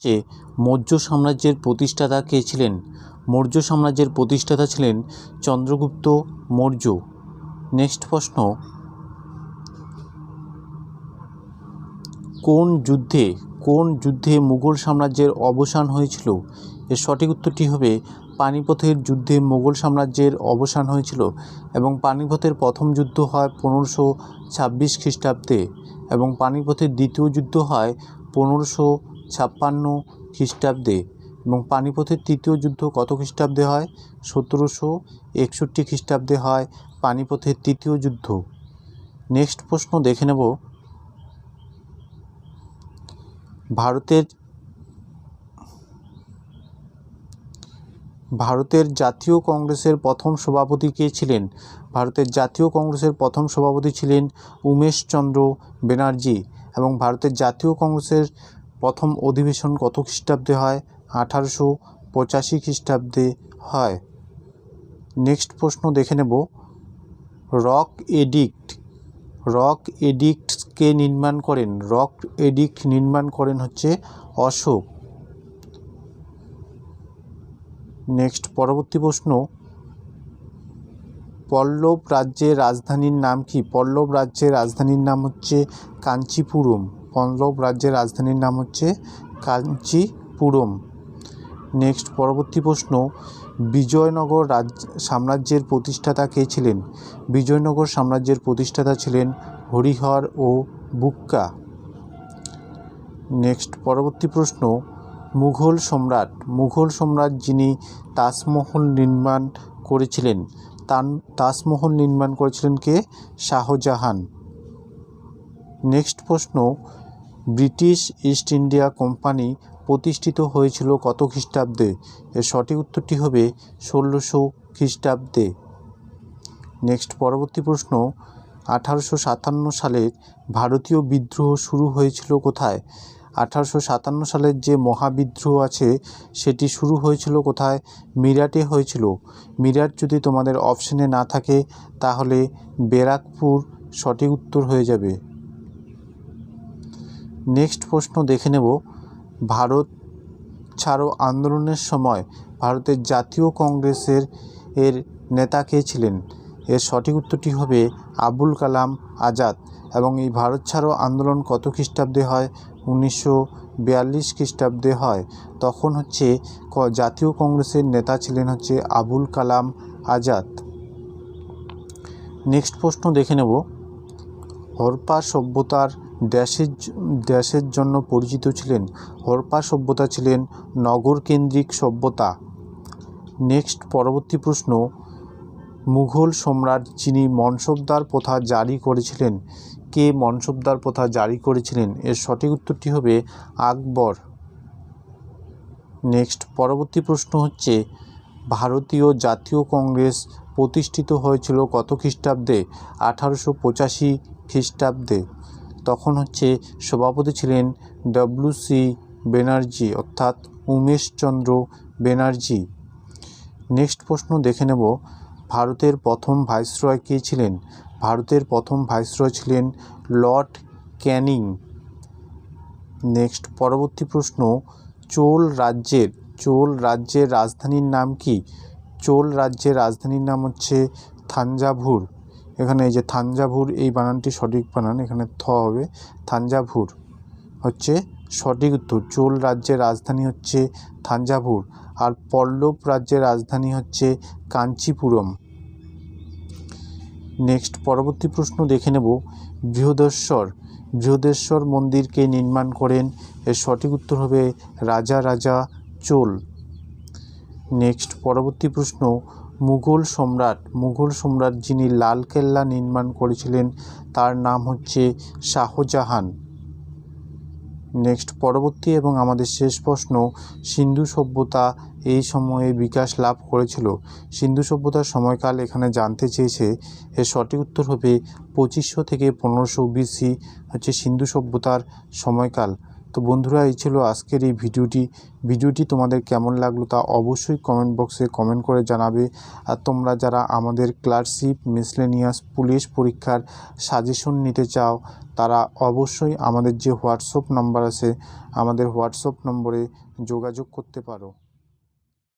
যে মৌর্য সাম্রাজ্যের প্রতিষ্ঠাতা কে ছিলেন? মৌর্য সাম্রাজ্যের প্রতিষ্ঠাতা ছিলেন চন্দ্রগুপ্ত মৌর্য। নেক্সট প্রশ্ন। কোন যুদ্ধে কোন যুদ্ধে মুঘল সাম্রাজ্যের অবসান হয়েছিল? এর সঠিক উত্তরটি হবে পানিপথের যুদ্ধে মুঘল সাম্রাজ্যের অবসান হয়েছিল এবং পানিপথের প্রথম যুদ্ধ হয় পনেরোশো ছাব্বিশ খ্রিস্টাব্দে এবং পানিপথের দ্বিতীয় যুদ্ধ হয় পনেরোশো ছাপ্পান্ন খ্রিস্টাব্দে এবং পানিপথের তৃতীয় যুদ্ধ কত খ্রিস্টাব্দে হয়? সতেরোশো একষট্টি খ্রিস্টাব্দে হয় পানিপথের তৃতীয় যুদ্ধ। নেক্সট প্রশ্ন দেখে নেব। ভারতের ভারতের জাতীয় কংগ্রেসের প্রথম সভাপতি কে ছিলেন? ভারতের জাতীয় কংগ্রেসের প্রথম সভাপতি ছিলেন উমেশচন্দ্র ব্যানার্জি এবং ভারতের জাতীয় কংগ্রেসের প্রথম অধিবেশন কত খ্রিস্টাব্দে হয়? আঠারোশো পঁচাশি খ্রিস্টাব্দে হয়। নেক্সট প্রশ্ন দেখে নেব। Rock addict. রক এডিক্ট কে নির্মাণ করেন। রক এডিক্ট নির্মাণ করেন হচ্ছে অশোক। নেক্সট পরবর্তী প্রশ্ন। পল্লব রাজ্যের রাজধানীর নাম কি? পল্লব রাজ্যের রাজধানীর নাম হচ্ছে কাঞ্চিপুরম। পল্লব রাজ্যের রাজধানীর নাম হচ্ছে কাঞ্চিপুরম। নেক্সট পরবর্তী প্রশ্ন, বিজয়নগর রাজ, সাম্রাজ্যের প্রতিষ্ঠাতা কে ছিলেন? বিজয়নগর সাম্রাজ্যের প্রতিষ্ঠাতা ছিলেন হরিহর ও বুক্কা। নেক্সট পরবর্তী প্রশ্ন, মুঘল সম্রাট মুঘল সম্রাট যিনি তাজমহল নির্মাণ করেছিলেন, তান, তাজমহল নির্মাণ করেছিলেন কে? শাহজাহান। নেক্সট প্রশ্ন, ব্রিটিশ ইস্ট ইন্ডিয়া কোম্পানি প্রতিষ্ঠিত হয়েছিল কত খ্রিস্টাব্দে? এর সঠিক উত্তরটি হবে ষোলোশো খ্রিস্টাব্দে। নেক্সট পরবর্তী প্রশ্ন, আঠারোশো সাতান্ন সালের ভারতীয় বিদ্রোহ শুরু হয়েছিল কোথায়? আঠারোশো সাতান্ন সালের যে মহাবিদ্রোহ আছে, সেটি শুরু হয়েছিল কোথায়? মিরাটে হয়েছিল। মিরাট যদি তোমাদের অপশনে না থাকে, তাহলে ব্যারাকপুর সঠিক উত্তর হয়ে যাবে। নেক্সট প্রশ্ন দেখে নেব। ভারত ছাড়ো আন্দোলনের সময় ভারতের জাতীয় কংগ্রেসের এর নেতা কে ছিলেন? এর সঠিক উত্তরটি হবে আবুল কালাম আজাদ এবং এই ভারত ছাড়ো আন্দোলন কত খ্রিস্টাব্দে হয়? উনিশশো বিয়াল্লিশ খ্রিস্টাব্দে হয়। তখন হচ্ছে ক- জাতীয় কংগ্রেসের নেতা ছিলেন হচ্ছে আবুল কালাম আজাদ। নেক্সট প্রশ্ন দেখে নেব। হরপ্পা সভ্যতার জ- ড্যাশের জন্য পরিচিত ছিলেন। হরপ্পা সভ্যতা ছিলেন নগরকেন্দ্রিক সভ্যতা। নেক্সট পরবর্তী প্রশ্ন, মুঘল সম্রাট যিনি মনসবদার প্রথা জারি করেছিলেন, কে মনসবদার প্রথা জারি করেছিলেন? এর সঠিক উত্তরটি হবে আকবর। নেক্সট পরবর্তী প্রশ্ন হচ্ছে, ভারতীয় জাতীয় কংগ্রেস প্রতিষ্ঠিত হয়েছিল কত খ্রিস্টাব্দে? আঠারোশো পঁচাশি খ্রিস্টাব্দে। তখন হচ্ছে সভাপতি ছিলেন ডব্লিউ সি ব্যানার্জি অর্থাৎ উমেশচন্দ্র ব্যানার্জি নেক্সট প্রশ্ন দেখে নেব। ভারতের প্রথম ভাইসরয় কে ছিলেন? ভারতের প্রথম ভাইসরয় ছিলেন লর্ড ক্যানিং। নেক্সট পরবর্তী প্রশ্ন, চোল রাজ্যের চোল রাজ্যের রাজধানীর নাম কি? চোল রাজ্যের রাজধানীর নাম হচ্ছে থাঞ্জাভুর। এখানে এই যে থাঞ্জাভুর এই বানানটি সঠিক বানান, এখানে থ হবে। থাঞ্জাভুর হচ্ছে সঠিক উত্তর। চোল রাজ্যের রাজধানী হচ্ছে থাঞ্জাভুর আর পল্লব রাজ্যের রাজধানী হচ্ছে কাঞ্চিপুরম। নেক্সট পরবর্তী প্রশ্ন দেখে নেব। বৃহদেশ্বর বৃহদেশ্বর মন্দিরকে নির্মাণ করেন, এর সঠিক উত্তর হবে রাজা রাজা চোল। নেক্সট পরবর্তী প্রশ্ন মুঘল সম্রাট মুঘল সম্রাট যিনি লালকেল্লা নির্মাণ করেছিলেন, তার নাম হচ্ছে শাহজাহান। নেক্সট, পরবর্তী এবং আমাদের শেষ প্রশ্ন, সিন্ধু সভ্যতা এই সময়ে বিকাশ লাভ করেছিল। সিন্ধু সভ্যতার সময়কাল এখানে জানতে চেয়েছে। এর সঠিক উত্তর হবে পঁচিশশো থেকে পনেরোশো বিসি হচ্ছে সিন্ধু সভ্যতার সময়কাল। তো বন্ধুরা, এই ছিল আজকের এই ভিডিওটি। ভিডিওটি তোমাদের কেমন লাগল তা অবশ্যই কমেন্ট বক্সে কমেন্ট করে জানাবে। আর তোমরা যারা আমাদের ক্লার্কশিপ মিসলেনিয়াস পুলিশ পরীক্ষার সাজেশন নিতে চাও, তারা অবশ্যই আমাদের যে হোয়াটসঅ্যাপ নাম্বার আছে, আমাদের হোয়াটসঅ্যাপ নম্বরে যোগাযোগ করতে পারো।